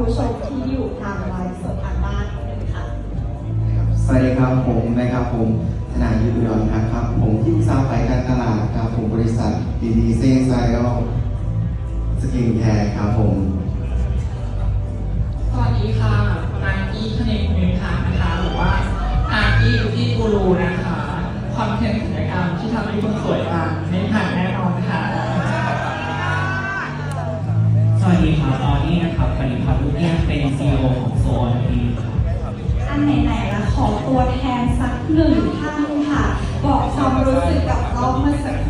ผู้ชมที่อยู่ทางไลฟ์สดทางบ้านเลยค่ะ สวัสดีครับผมนะครับผมธนายุทธอุดรครับ ผมที่ปรึกษาฝ่ายการตลาดครับผมบริษัทดีดีเซนไซโอสกินแคร์ครับผม สวัสดีค่ะนายอีคเนกเมธานะคะหรือว่าอาร์อีที่กูรูนะคะคอนเทนต์ วัสดีครับตอนนี้นะครับปริพัฒน์ลูกแก้วเป็นซีอของโซนทีครับอันไหนๆละขอตัวแทนสักหนึ่งท่านค่ะ บอกความรู้สึกกับรอบเมื่อสักครู่